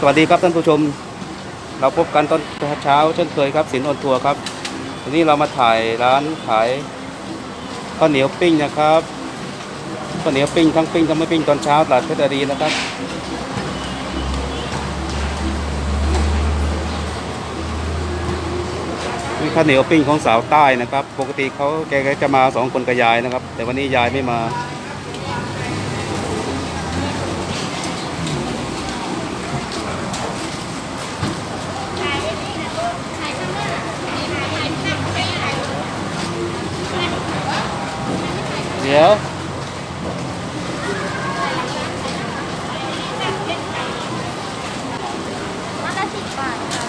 สวัสดีครับท่านผู้ชม เราพบกันตอนเช้าเช่นเคยครับสินออนทัวร์ครับวันนี้เรามาถ่ายร้านขายข้าวเหนียวปิ้งนะครับข้าวเหนียวปิ้งทั้งปิ้งทั้งไม่ปิ้งตอนเช้าตลาดเพชรบุรีนะครับนี่ข้าวเหนียวปิ้งของสาวใต้นะครับ ปกติเขาแกจะมาสองคนกับยายนะครับ แต่วันนี้ยายไม่มา เดี๋ยว มาละสิบบาทค่ะ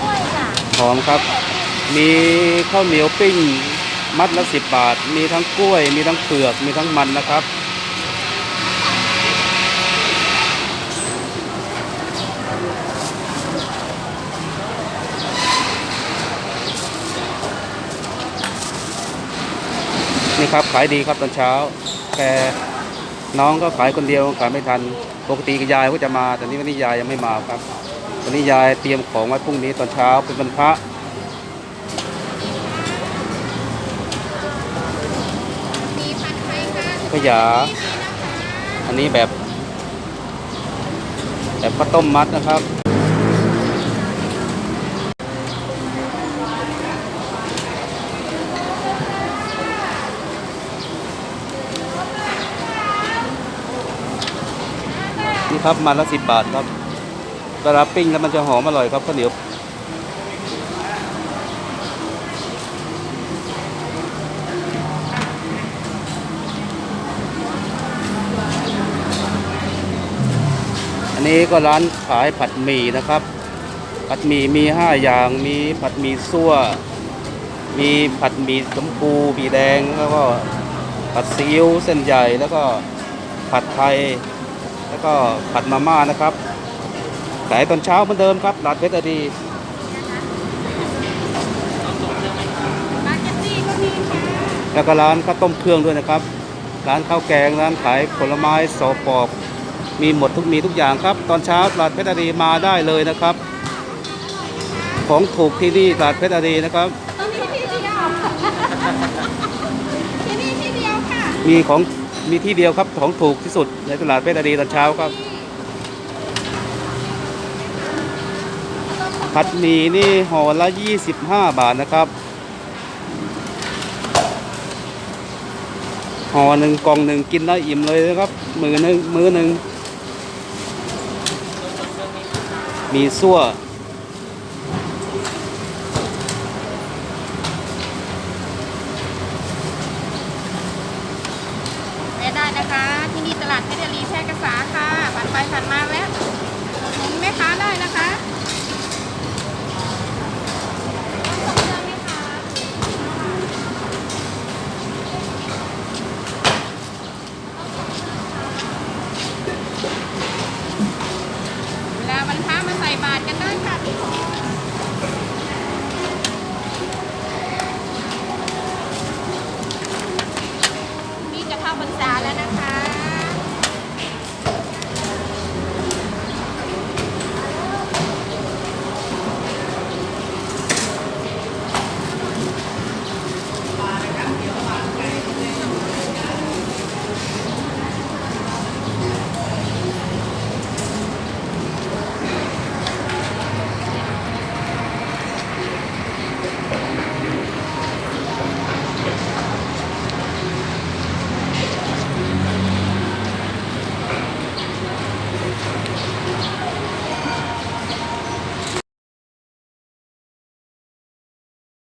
กล้วยจ้ะหอมครับ มีข้าวเหนียวปิ้ง มัดละสิบบาท มีทั้งกล้วย มีทั้งเปลือก มีทั้งมันนะครับ นี่ครับขายดีครับตอนเช้า แต่น้องก็ขายคนเดียวขายไม่ทัน ปกติยายก็จะมา แต่นี่วันนี้ยายยังไม่มาครับ วันนี้ยายเตรียมของไว้พรุ่งนี้ตอนเช้าเป็นวันพระมีผัดไทยะขยาอันนี้แบบ แบบข้าวต้มมัดนะครับ ครับมันละสิบบาทครับเวลาปิ้งแล้วมันจะหอมอร่อยครับข้าวเหนียวอันนี้ก็ร้านขายผัดหมี่นะครับ ผัดหมี่มีห้าอย่างมีผัดหมี่ซั่ว มีผัดหมี่ชมพูหมี่แดงแล้วก็ผัดซีอิ๊วเส้นใหญ่แล้วก็ผัดไทย แล้วก็ผัดมาม่านะครับขายตอนเช้าเหมือนเดิมครับร้านเพชรอดีมาเก็ตตี้ก็มีค่ะแล้วก็ร้านข้าวต้มเครื่องด้วยนะครับ ร้านข้าวแกงร้านขายผลไม้สอปอก มีหมดทุกมีทุกอย่างครับ ตอนเช้าตลาดเพชรอารีมาได้เลยนะครับ ของถูกที่นี่ตลาดเพชรอารีนะครับต้องมีที่เดียวที่นี่ที่เดียวค่ะ มีของ มีที่เดียวครับของถูกที่สุดในตลาดเพชรอารีตอนเช้าครับ ผัดหมี่นี่ห่อละ 25 บาทนะครับห่อหนึ่งกล่องหนึ่งกินได้อิ่มเลยนะครับ มือหนึ่งมือหนึ่งมีซั่วาดเคเดลีแพร่กระสาค่ะผ่านไปผ่านมาแวะหนุนแม่ค้าได้นะคะเวลาวันพระมาใส่บาตรกันได้ค่ะทุกคน